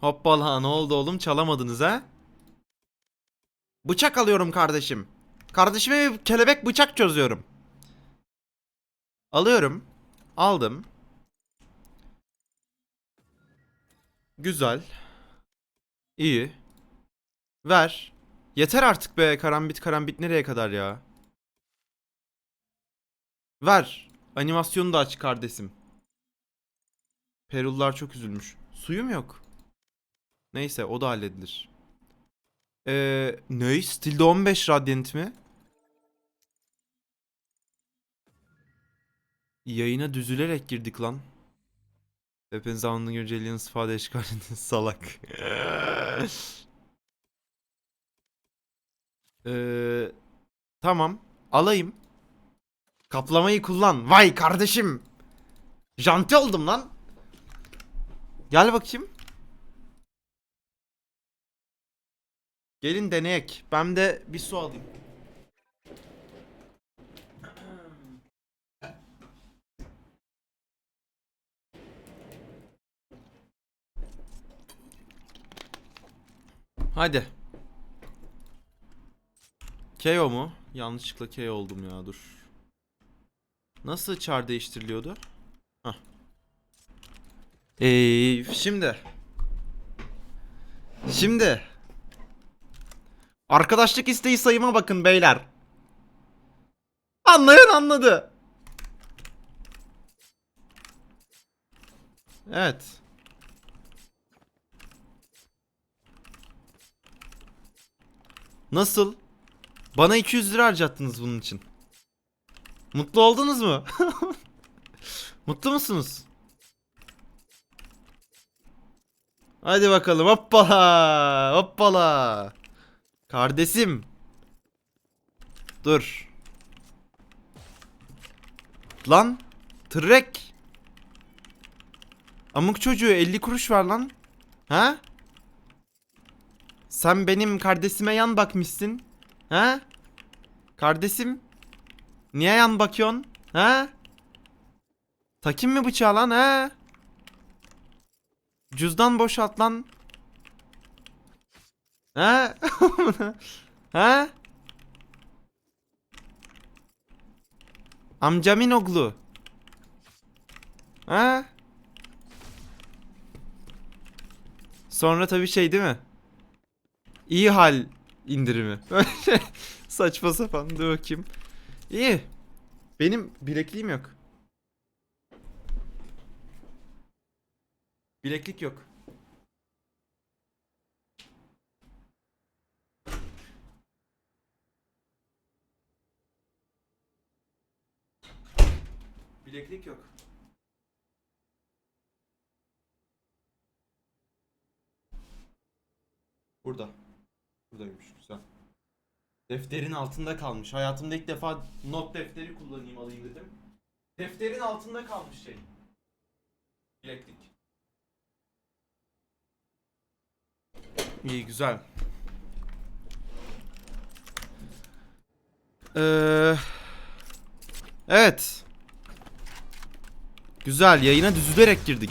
Hoppala ne oldu oğlum çalamadınız ha? Bıçak alıyorum kardeşim. Kardeşime bir kelebek bıçak çözüyorum. Alıyorum. Aldım. Güzel. İyi. Ver. Yeter artık be karambit karambit nereye kadar ya? Ver. Animasyonu da aç kardeşim. Perullar çok üzülmüş. Suyum yok. Neyse o da halledilir. Ee, ne? Stilde 15 radyant mi? Yayına düzülerek girdik lan. Hepiniz zamanını görünce Alien sıfade ediniz salak. ee, tamam. Alayım. Kaplamayı kullan. Vay kardeşim. Janti oldum lan. Gel bakayım. Gelin deneyek. Ben de bir su alayım. Hadi. KO mu? Yanlışlıkla KO oldum ya dur. Nasıl çar değiştiriliyordu? Hah. Ee, şimdi. Şimdi. Arkadaşlık isteği sayıma bakın beyler. Anlayan anladı. Evet. Nasıl? Bana 200 lira harcattınız bunun için. Mutlu oldunuz mu? Mutlu musunuz? Hadi bakalım hoppala hoppala. Kardeşim. Dur. Lan. Trek. Amık çocuğu 50 kuruş ver lan. Ha? Sen benim kardeşime yan bakmışsın. Ha? Kardeşim. Niye yan bakıyorsun? Ha? Takayım mı bıçağı lan ha? Cüzdan boşalt lan. Ha? ha? Amcamın oğlu. Ha? Sonra tabii şey değil mi? İyi hal indirimi. Saçma sapan. Dur bakayım. İyi. Benim bilekliğim yok. Bileklik yok. Bileklik yok. Burada. Buradaymış güzel. Defterin altında kalmış. Hayatımda ilk defa not defteri kullanayım alayım dedim. Defterin altında kalmış şey. Bileklik. İyi güzel. Ee, evet. Güzel yayına düzülerek girdik.